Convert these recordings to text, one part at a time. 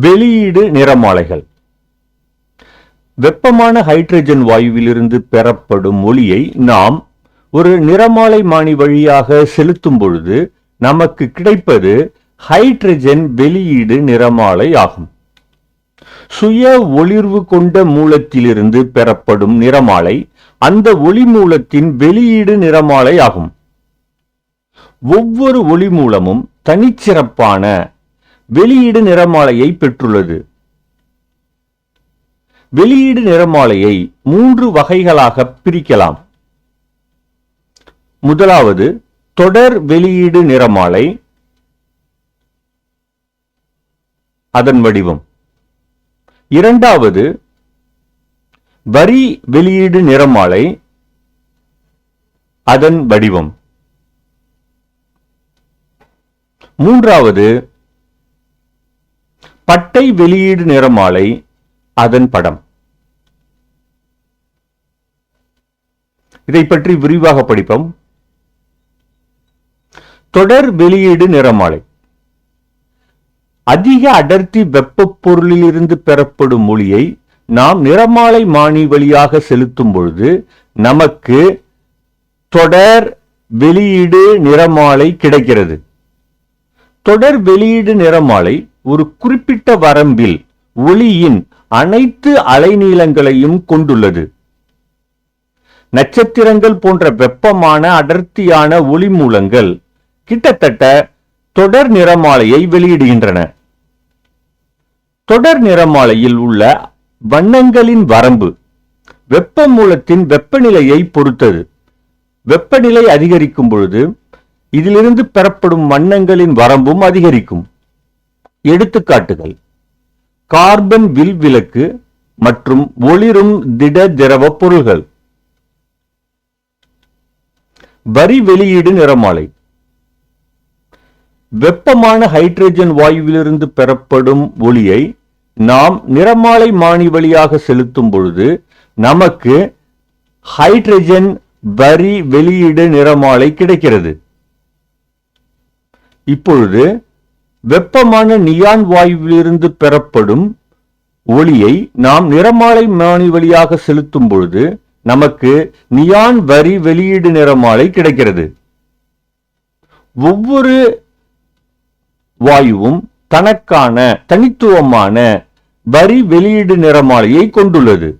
வெளியீடு நிறமாலைகள். வெப்பமான ஹைட்ரஜன் வாயுவிலிருந்து பெறப்படும் ஒளியை நாம் ஒரு நிறமாலை மானி வழியாக செலுத்தும் பொழுது நமக்கு கிடைப்பது ஹைட்ரஜன் வெளியீடு நிறமாலை ஆகும். சுய ஒளிர்வு கொண்ட மூலத்திலிருந்து பெறப்படும் நிறமாலை அந்த ஒளி மூலத்தின் வெளியீடு நிறமாலை ஆகும். ஒவ்வொரு ஒளி மூலமும் தனிச்சிறப்பான வெளியீடு நிறமாலையை பெற்றுள்ளது. வெளியீடு நிறமாலையை மூன்று வகைகளாக பிரிக்கலாம். முதலாவது தொடர் வெளியீடு நிறமாலை. அதன் வடிவம். இரண்டாவது வரி வெளியீடு நிறமாலை. அதன் வடிவம். மூன்றாவது பட்டை வெளியீடு நிறமாலை அதன் படம். இதை பற்றி விரிவாக படிப்போம். தொடர் வெளியீடு நிறமாலை. அதிக அடர்த்தி வெப்பப் பொருளிலிருந்து பெறப்படும் ஒளியை நாம் நிறமாலை மானி வழியாக செலுத்தும் பொழுது நமக்கு தொடர் வெளியீடு நிறமாலை கிடைக்கிறது. தொடர் வெளியீடு நிறமாலை ஒரு குறிப்பிட்ட வரம்பில் ஒளியின் அனைத்து அலைநீளங்களையும் கொண்டுள்ளது. நட்சத்திரங்கள் போன்ற வெப்பமான அடர்த்தியான ஒளி மூலங்கள் கிட்டத்தட்ட தொடர் நிறமாலையை வெளியிடுகின்றன. தொடர் நிறமாலையில் உள்ள வண்ணங்களின் வரம்பு வெப்ப மூலத்தின் வெப்பநிலையை பொறுத்தது. வெப்பநிலை அதிகரிக்கும் பொழுது இதிலிருந்து பெறப்படும் வண்ணங்களின் வரம்பும் அதிகரிக்கும். எடுத்துக்காட்டுகள். கார்பன் வில் விளக்கு மற்றும் ஒளிரும் திட திரவ பொருள்கள். வரி வெளியீடு நிறமாலை. வெப்பமான ஹைட்ரஜன் வாயுவிலிருந்து பெறப்படும் ஒளியை நாம் நிறமாலை மானி வழியாக செலுத்தும் பொழுது நமக்கு ஹைட்ரஜன் வரி வெளியீடு நிறமாலை கிடைக்கிறது. இப்பொழுது வெப்பமான நியான் வாயுவிலிருந்து பெறப்படும் ஒளியை நாம் நிறமாலை மானி வழியாக செலுத்தும் பொழுது நமக்கு நியான் வரி வெளியீடு நிறமாலை கிடைக்கிறது. ஒவ்வொரு வாயுவும் தனக்கான தனித்துவமான வரி வெளியீடு நிறமாலையை கொண்டுள்ளது.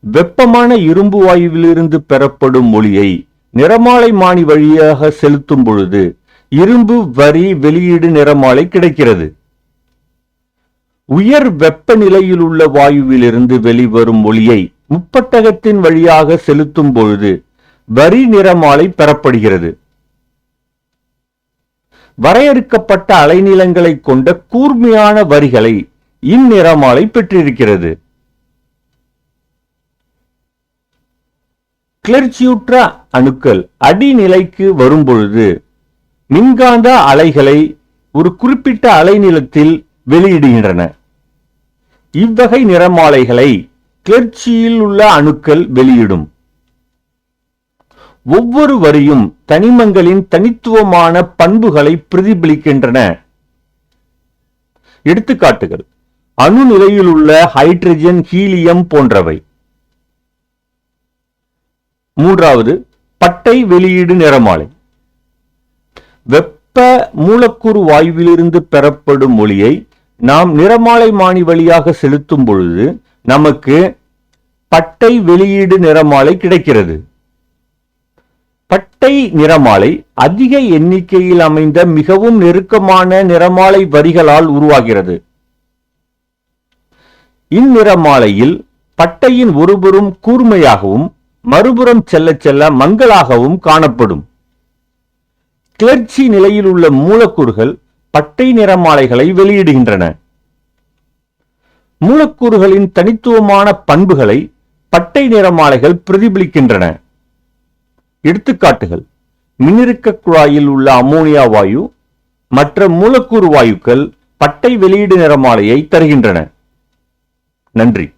வெப்பமான இரும்பு வாயுவிலிருந்து பெறப்படும் ஒளியை நிறமாலை மானி வழியாக செலுத்தும் பொழுது இரும்பு வரி வெளியீடு நிறமாலை கிடைக்கிறது. உயர் வெப்பநிலையில் உள்ள வாயுவிலிருந்து வெளிவரும் ஒளியை முப்பட்டகத்தின் வழியாக செலுத்தும் பொழுது வரி நிறமாலை பெறப்படுகிறது. வரையறுக்கப்பட்ட அலைநீளங்களை கொண்ட கூர்மையான வரிகளை இந்நிறமாலை பெற்றிருக்கிறது. கிளர்ச்சியுற்ற அணுக்கள் அடிநிலைக்கு வரும்பொழுது மின்காந்த அலைகளை ஒரு குறிப்பிட்ட அலைநீளத்தில் வெளியிடுகின்றன. இவ்வகை நிறமாலைகளை கிளர்ச்சியில் உள்ள அணுக்கள் வெளியிடும். ஒவ்வொரு வரியும் தனிமங்களின் தனித்துவமான பண்புகளை பிரதிபலிக்கின்றன. எடுத்துக்காட்டுகள். அணு நிலையில் உள்ள ஹைட்ரஜன் ஹீலியம் போன்றவை. மூன்றாவது பட்டை வெளியீடு நிறமாலை. வெப்ப மூலக்கூறு வாயுவிலிருந்து பெறப்படும் ஒளியை நாம் நிறமாலை மானி வழியாக செலுத்தும் பொழுது நமக்கு பட்டை வெளியீடு நிறமாலை கிடைக்கிறது. பட்டை நிறமாலை அதிக எண்ணிக்கையில் அமைந்த மிகவும் நெருக்கமான நிறமாலை வரிகளால் உருவாகிறது. இந்நிறமாலையில் பட்டையின் ஒருபுறம் கூர்மையாகவும் மறுபுறம் செல்ல செல்ல மங்களாகவும் காணப்படும். கிளர்ச்சி நிலையில் உள்ள மூலக்கூறுகள் பட்டை நிறமாலைகளை வெளியிடுகின்றன. மூலக்கூறுகளின் தனித்துவமான பண்புகளை பட்டை நிறமாலைகள் பிரதிபலிக்கின்றன. எடுத்துக்காட்டுகள் மின்னிருக்க குழாயில் உள்ள அமோனியா வாயு மற்ற மூலக்கூறு வாயுக்கள் பட்டை வெளியீடு நிறமாலையை தருகின்றன. நன்றி.